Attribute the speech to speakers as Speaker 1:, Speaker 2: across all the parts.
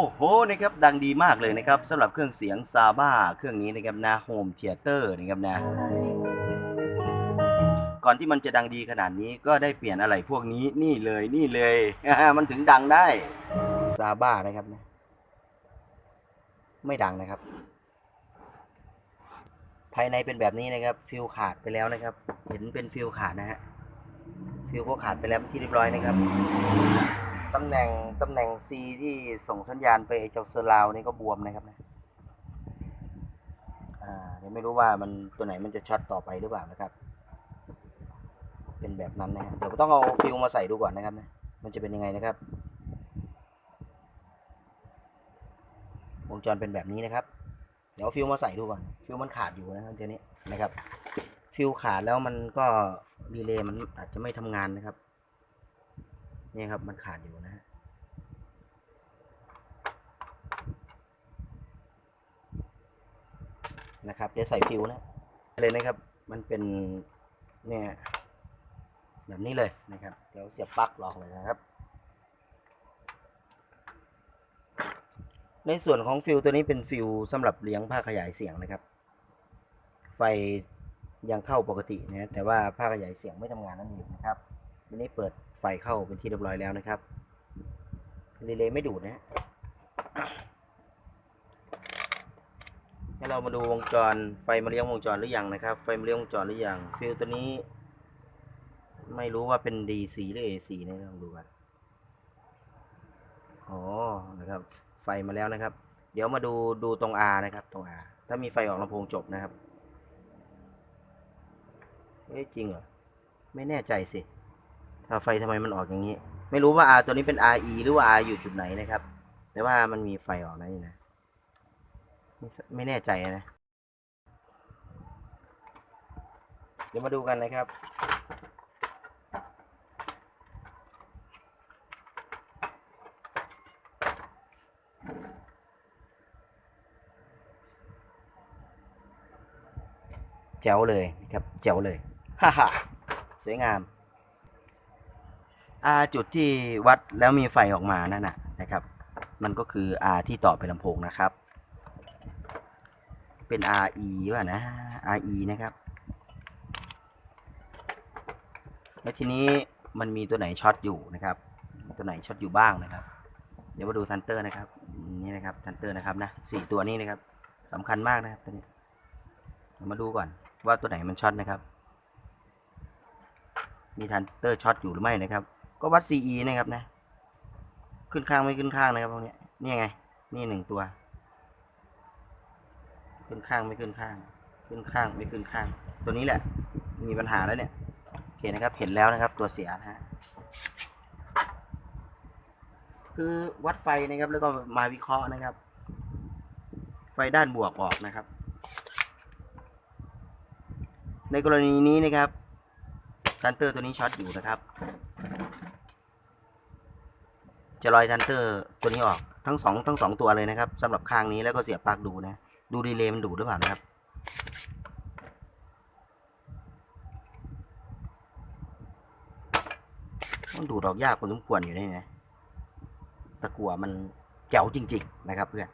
Speaker 1: โอ้โหนะครับดังดีมากเลยนะครับสำหรับเครื่องเสียงซาบ้าเครื่องนี้นะครับนะโฮมเทเตอร์นะครับนะก่อนที่มันจะดังดีขนาดนี้ก็ได้เปลี่ยนอะไรพวกนี้นี่เลยนี่เลยมันถึงดังได้ซาบ้านะครับนะไม่ดังนะครับ ภายในเป็นแบบนี้นะครับ ฟิลขาดไปแล้วนะครับ เห็นเป็นฟิลขาดนะฮะฟิลก็ขาดไปแล้วที่เรียบร้อยนะครับ ตำแหน่งตำแหน่ง C ที่ส่งสัญญาณไปไอเจ้าเซอร์ราวนี่ก็บวมนะครับนะอ่าเดี๋ยวไม่รู้ว่ามันตัวไหนมันจะช็อตต่อไปหรือเปล่านะครับ เป็นแบบนั้นนะเดี๋ยวต้องเอาฟิลมาใส่ดูก่อนนะครับนะมันจะเป็นยังไงนะครับ วงจรเป็นแบบนี้นะครับ เดี๋ยวฟิลมาใส่ดูก่อนฟิลมันขาดอยู่นะครับเดี๋ยวนี้นะครับ ฟิลขาดแล้วมันก็รีเลย์มันอาจจะไม่ทำงานนะครับ นี่ครับมันขาดอยู่นะฮะนะครับเดี๋ยวใส่ฟิวนะเลยนะครับ มันเป็นเนี่ยแบบนี้เลยนะครับ เดี๋ยวเสียบปลั๊กลองเลยนะครับ ในส่วนของฟิวตัวนี้เป็นฟิวสำหรับเลี้ยงผ้าขยายเสียงนะครับ ไฟยังเข้าปกตินะแต่ว่าผ้าขยายเสียงไม่ทำงานนั่นเองนะครับทีนี้เปิด ไฟเข้าเป็นที่เรียบร้อยแล้วนะครับรีเลย์ไม่ดูดนะฮะให้เรามาดูวงจรไฟมาเลี้ยงวงจรหรือยังนะครับ ไฟมาเลี้ยงวงจรหรือยังฟิลตัวนี้ ไม่รู้ว่าเป็น DC หรือ AC นะลองดูกันอ๋อนะครับ ไฟมาแล้วนะครับ เดี๋ยวมาดูดูตรง R นะครับ ตรง R ถ้ามีไฟออกลำโพงจบนะครับเฮ้ยจริงเหรอ ไม่แน่ใจสิ ไฟทำไมมันออกอย่างนี้ ไม่รู้ว่า R ตัวนี้เป็น RE หรือว่า R อยู่จุดไหนนะครับ แต่ว่ามันมีไฟออกนะนี่นะ ไม่แน่ใจนะ เดี๋ยวมาดูกันนะครับแจ๋วเลยนะครับ แจ๋วเลย ฮ่าฮ่าสวยงาม R จุดที่วัดแล้วมีไฟออกมานั่นน่ะนะครับ มันก็คือ R ที่ต่อไปลำโพงนะครับ เป็น RE ว่านะ RE นะครับแล้วทีนี้มันมีตัวไหนช็อตอยู่นะครับ ตัวไหนช็อตอยู่บ้างนะครับ เดี๋ยวมาดูทันเตอร์นะครับ นี่นะครับทันเตอร์นะครับนะสี่ตัวนี้นะครับสำคัญมากนะครับตัวนี้มาดูก่อนว่าตัวไหนมันช็อตนะครับ มีทันเตอร์ช็อตอยู่หรือไม่นะครับ ก็วัด CE นะครับนะ ขึ้นข้างไม่ขึ้นข้างนะครับพวกนี้นี่ไง นี่หนึ่งตัว ขึ้นข้างไม่ขึ้นข้าง ขึ้นข้างไม่ขึ้นข้าง ตัวนี้แหละ มีปัญหาแล้วเนี่ยโอเคนะครับ เห็นแล้วนะครับ ตัวเสียนะฮะคือวัดไฟนะครับ แล้วก็มาวิเคราะห์นะครับ ไฟด้านบวกออกนะครับ ในกรณีนี้นะครับทันเตอร์ตัวนี้ช็อตอยู่นะครับ จะลอยทันเตอร์ตัวนี้ออกทั้งสองทั้งสองตัวเลยนะครับสำหรับข้างนี้แล้วก็เสียบปลั๊กดูนะ ดูดีเลย์มันดูดหรือเปล่านะครับมันดูดออกยากพอสมควรอยู่นี่นะตะกั่วมันแจ๋วจริง ๆ นะครับเพื่อน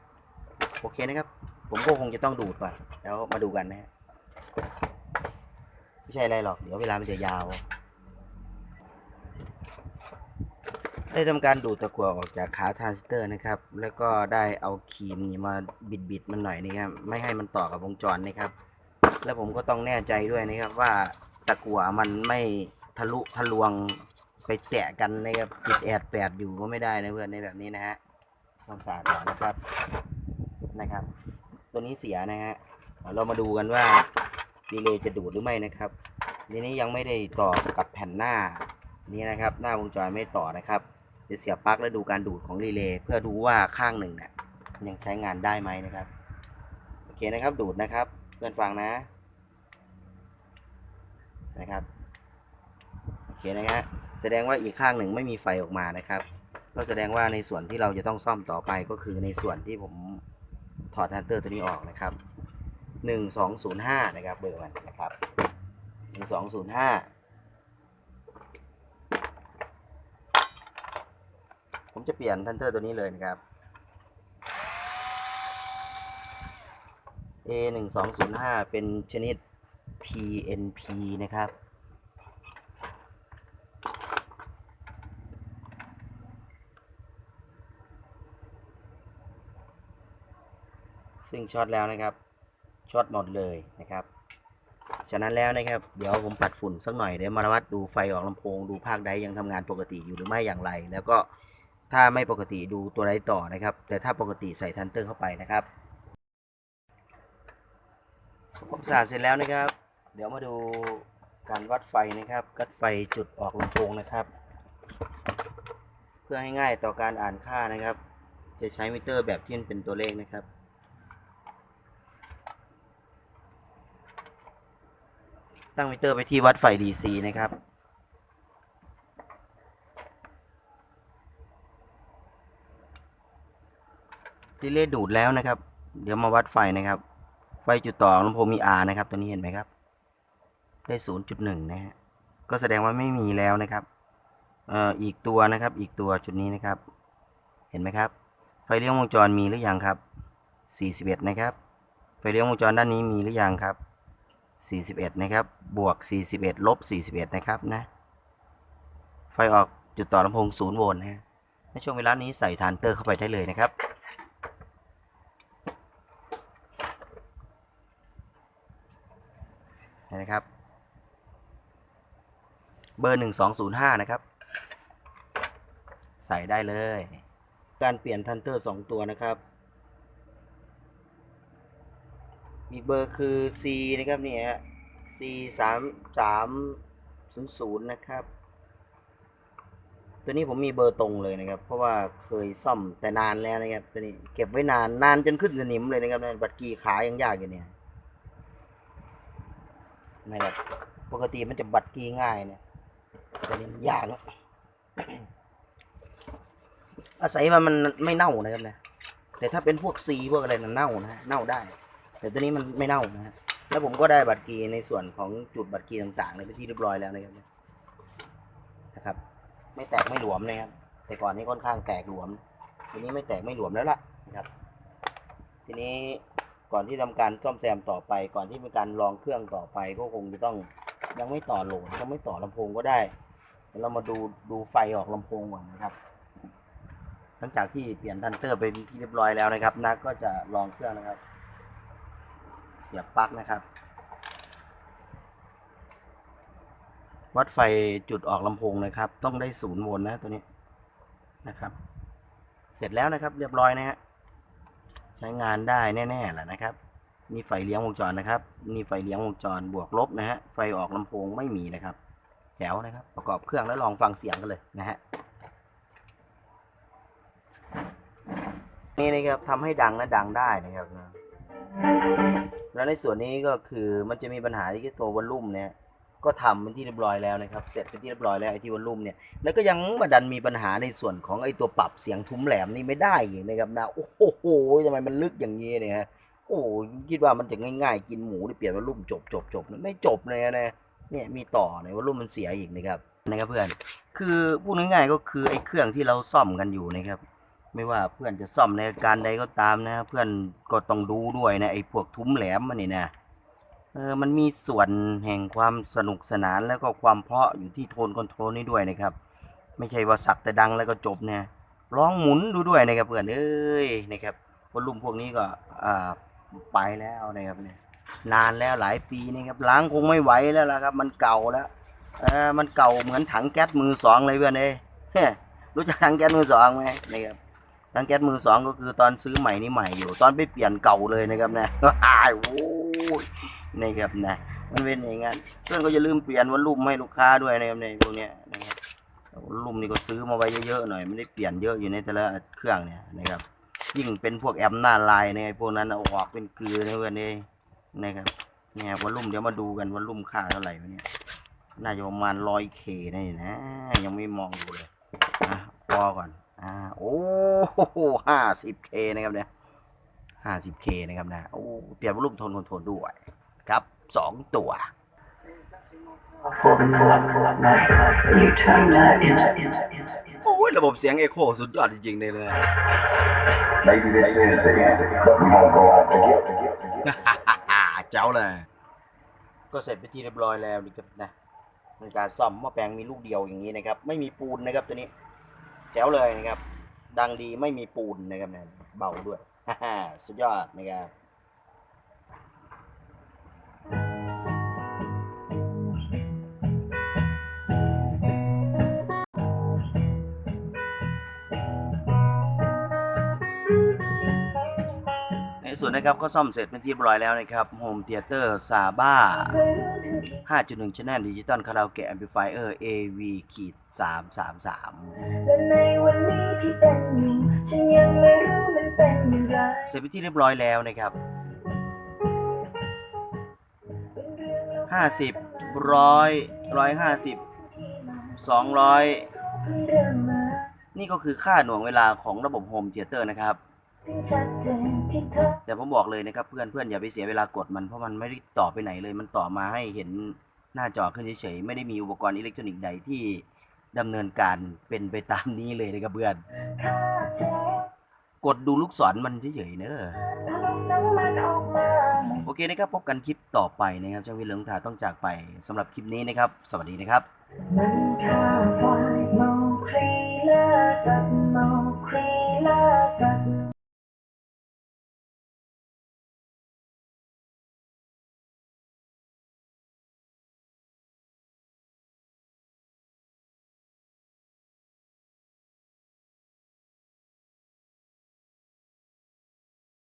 Speaker 1: โอเคนะครับ ผมก็คงจะต้องดูดก่อนแล้วมาดูกันนะฮะไม่ใช่อะไรหรอกเดี๋ยวเวลามันจะยาว ได้ทำการดูดตะกั่วออกจากขาทรานซิสเตอร์นะครับ แล้วก็ได้เอาครีมนี่มาบิดบิดมันหน่อยนะครับ ไม่ให้มันต่อกับวงจรนะครับ แล้วผมก็ต้องแน่ใจด้วยนะครับว่าตะกั่วมันไม่ทะลุทะลวงไปแตะกันนะครับติดแอดแปดอยู่ก็ไม่ได้นะเพื่อนในแบบนี้นะฮะความสะอาดก่อนนะครับนะครับ ตัวนี้เสียนะฮะเรามาดูกันว่าดีเลย์จะดูดหรือไม่นะครับทีนี้ยังไม่ได้ต่อกับแผ่นหน้านี้นะครับ หน้าวงจรไม่ต่อนะครับ จะเสียบปลั๊กและดูการดูดของรีเลย์เพื่อดูว่าข้างหนึ่งเนี่ยยังใช้งานได้ไหมนะครับโอเคนะครับดูดนะครับเพื่อนฟังนะนะครับโอเคนะฮะแสดงว่าอีกข้างหนึ่งไม่มีไฟออกมานะครับ ก็แสดงว่าในส่วนที่เราจะต้องซ่อมต่อไปก็คือในส่วนที่ผมถอดฮันเตอร์ตัวนี้ออกนะครับ 1205 นะครับเบอร์มันนะครับ 1205 ผมจะเปลี่ยนทันเตอร์ตัวนี้เลยนะครับ A 1 2 0 5เป็นชนิด PNP นะครับ ซึ่งช็อตแล้วนะครับ ช็อตหมดเลยนะครับ ฉะนั้นแล้วนะครับ เดี๋ยวผมปัดฝุ่นสักหน่อยเดี๋ยวมาวัดดูไฟออกลำโพง ดูภาคใดยังทำงานปกติอยู่หรือไม่อย่างไร แล้วก็ ถ้าไม่ปกติดูตัวใดต่อนะครับ แต่ถ้าปกติใส่ทันเตอร์เข้าไปนะครับผมสาดเสร็จแล้วนะครับ เดี๋ยวมาดูการวัดไฟนะครับวัดไฟจุดออกลำโพงนะครับ เพื่อให้ง่ายต่อการอ่านค่านะครับ จะใช้มิเตอร์แบบที่มันเป็นตัวเลขนะครับตั้งมิเตอร์ไปที่วัดไฟ DC นะครับ รีเลย์ดูดแล้วนะครับ เดี๋ยวมาวัดไฟนะครับ ไฟจุดต่อลำโพงมี R นะครับ ตัวนี้เห็นไหมครับ ได้ 0.1 นะฮะ ก็แสดงว่าไม่มีแล้วนะครับเอ่ออีกตัวนะครับ อีกตัวจุดนี้นะครับ เห็นไหมครับ ไฟเลี้ยงวงจรมีหรือยังครับ 41 นะครับ ไฟเลี้ยงวงจรด้านนี้มีหรือยังครับ41 นะครับ บวก 41 ลบ 41 นะครับนะ ไฟออกจุดต่อลำโพง 0 โวลต์นะฮะในช่วงเวลานี้ใส่ทานเตอร์เข้าไปได้เลยนะครับ นะครับ เบอร์ 1205 นะครับ ใส่ได้เลย การเปลี่ยนทันเตอร์ 2 ตัวนะครับอีกเบอร์คือ C นะครับนี่ฮะ C 3 3 0 0นะครับ ตัวนี้ผมมีเบอร์ตรงเลยนะครับ เพราะว่าเคยซ่อมแต่นานแล้วนะครับตัวนี้เก็บไว้นานนานจนขึ้นสนิมเลยนะครับบัตรกีขายยังยากอยู่เนี่ย นะครับปกติมันจะบัดกีง่ายเนี่ยแต่นี่มันยากนะอาศัยว่ามันไม่เน่านะครับเนะแต่ถ้าเป็นพวกซีพวกอะไรนะเน่านะฮะเน่าได้ แต่ตัวนี้มันไม่เน่านะฮะแล้วผมก็ได้บัตรกีในส่วนของจุดบัตรกีต่างๆในที่เรียบร้อยแล้วนะครับนะครับ ไม่แตกไม่หลวมนะครับ แต่ก่อนนี้ค่อนข้างแตกหลวม ทีนี้ไม่แตกไม่หลวมแล้วล่ะนะครับ ทีนี้ ก่อนที่ทำการซ่อมแซมต่อไป ก่อนที่มีการลองเครื่องต่อไปก็คงจะต้องยังไม่ต่อโหลดยังไม่ต่อลำโพงก็ได้เดี๋ยวเรามาดูดูไฟออกลำโพงก่อนนะครับ หลังจากที่เปลี่ยนทันเตอร์ไปที่เรียบร้อยแล้วนะครับนักก็จะลองเครื่องนะครับ เสียบปลั๊กนะครับ วัดไฟจุดออกลำโพงนะครับ ต้องได้ศูนย์โวลต์นะตัวนี้นะครับ เสร็จแล้วนะครับ เรียบร้อยนะฮะ ใช้งานได้แน่ๆแหละนะครับ นี่ไฟเลี้ยงวงจรนะครับ นี่ไฟเลี้ยงวงจรบวกลบนะฮะ ไฟออกลำโพงไม่มีนะครับ แจ๋วนะครับ ประกอบเครื่องแล้วลองฟังเสียงกันเลยนะฮะ นี่นะครับทำให้ดังและดังได้นะครับ แล้วในส่วนนี้ก็คือมันจะมีปัญหาที่ตัววอลลุ่มเนี่ย ก็ทำเป็นที่เรียบร้อยแล้วนะครับ เสร็จเป็นที่เรียบร้อยแล้วไอ้ที่วอลลุ่มเนี่ย แล้วก็ยังมาดันมีปัญหาในส่วนของไอ้ตัวปรับเสียงทุ้มแหลมนี่ไม่ได้อีกนะครับนะ โอ้โหทำไมมันลึกอย่างนี้เนี่ยฮะ โอ้คิดว่ามันจะง่ายๆ กินหมูที่เปลี่ยนวอลลุ่มจบจบจบไม่จบเลยนะ เนี่ยมีต่อในวอลลุ่มมันเสียอีกนะครับ นะครับเพื่อน คือพูดง่ายๆก็คือไอ้เครื่องที่เราซ่อมกันอยู่นะครับ ไม่ว่าเพื่อนจะซ่อมในการใดก็ตามนะ เพื่อนก็ต้องดูด้วยนะไอ้พวกทุ้มแหลมมันนี่นะ เออมันมีส่วนแห่งความสนุกสนานแล้วก็ความเพราะอยู่ที่โทนคอนโทรลนี่ด้วยนะครับ ไม่ใช่ว่าสักแต่ดังแล้วก็จบเนี่ยร้องหมุนดูด้วยนะครับเพื่อนเอ้ยนะครับวอลุ่มพวกนี้ก็อ่าไปแล้วนะครับเนี่ยนานแล้วหลายปีนะครับล้างคงไม่ไหวแล้วละครับ มันเก่าแล้วเออมันเก่าเหมือนถังแก๊สมือสองเลยเพื่อนเอ้ยรู้จักถังแก๊สมือสองไหมนะครับถังแก๊สมือสองก็คือตอนซื้อใหม่นี่ใหม่อยู่ ตอนไปเปลี่ยนเก่าเลยนะครับเนะอ้ายโอ้ย นี่ครับนะมันเป็นอย่างงั้นเพื่อนก็จะลืมเปลี่ยนวอลลุ่มให้ลูกค้าด้วยนะครับในพวกเนี้ยนะครับลุ่มนี่ก็ซื้อมาไว้เยอะๆหน่อยไม่ได้เปลี่ยนเยอะอยู่ในแต่ละเครื่องเนี่ยนะครับยิ่งเป็นพวกแอมหน้าลายเนี่ยพวกนั้นเอาออกเป็นเกลือนะเพื่อนเอ้ยนะครับเนี่ยวอลลุ่มเดี๋ยวมาดูกันวอลลุ่มค่าเท่าไหร่เนี่ยน่าจะประมาณร้อยเคนี่นะ ยังไม่มองดูเลยอะพอก่อนอ่าโอ้ห้าสิบเคนะครับเนี่ยห้าสิบเคนะครับนะโอ้เปลี่ยนวอลลุ่มทนคนทรลด้วย ครับสองตัว
Speaker 2: for the
Speaker 1: โอ้ยระบบเสียงเอโคสุดยอดจริงๆเลยเลย
Speaker 3: Maybe this is the end, but we won't go on together.
Speaker 1: เจ้าเลย ก็เสร็จไปที่เรียบร้อยแล้วนี่ครับนะในการซ่อมหม้อแปลงมีลูกเดียวอย่างนี้นะครับ ไม่มีปูนนะครับตัวนี้แจ๋วเลยนะครับ ดังดีไม่มีปูนนะครับนะเบาด้วย สุดยอดนะครับ ในส่วนนะครับก็ซ่อมเสร็จเป็นที่เรียบร้อยแล้วนะครับ Home Theater Saba 5.1 Channel Digital Karaoke Amplifier AV ขีด333
Speaker 4: และในวันนี้ที่เป็นอยู่ฉันยังไม่รู้มันเป็นอย่างไร
Speaker 1: เสร็จเป็นที่เรียบร้อยแล้วนะครับ
Speaker 4: เป็นเรื่องแล้ว
Speaker 1: 50ร้อยร้อยห้าสิบสองร้อย
Speaker 4: เพิ่งเริ่มมา
Speaker 1: นี่ก็คือค่าหน่วงเวลาของระบบ Home Theater นะครับ
Speaker 4: ถึงชัดเจนที่เธอ
Speaker 1: แต่ผมบอกเลยนะครับเพื่อนเพื่อนอย่าไปเสียเวลากดมันเพราะมันไม่ได้ต่อไปไหนเลย มันต่อมาให้เห็นหน้าจอขึ้นเฉยๆไม่ได้มีอุปกรณ์อิเล็กทรอนิกส์ใดที่ดำเนินการเป็นไปตามนี้เลยนะครับเพื่อน
Speaker 4: ฆ่าเจ็บ
Speaker 1: กดดูลูกศรมันเฉยๆเนอะ
Speaker 4: ทะลุน้ำมันออกมาหมด
Speaker 1: โอเคนะครับพบกันคลิปต่อไปนะครับช่างวิทย์เหลืองทาต้องจากไปสำหรับคลิปนี้นะครับ สวัสดีนะครับ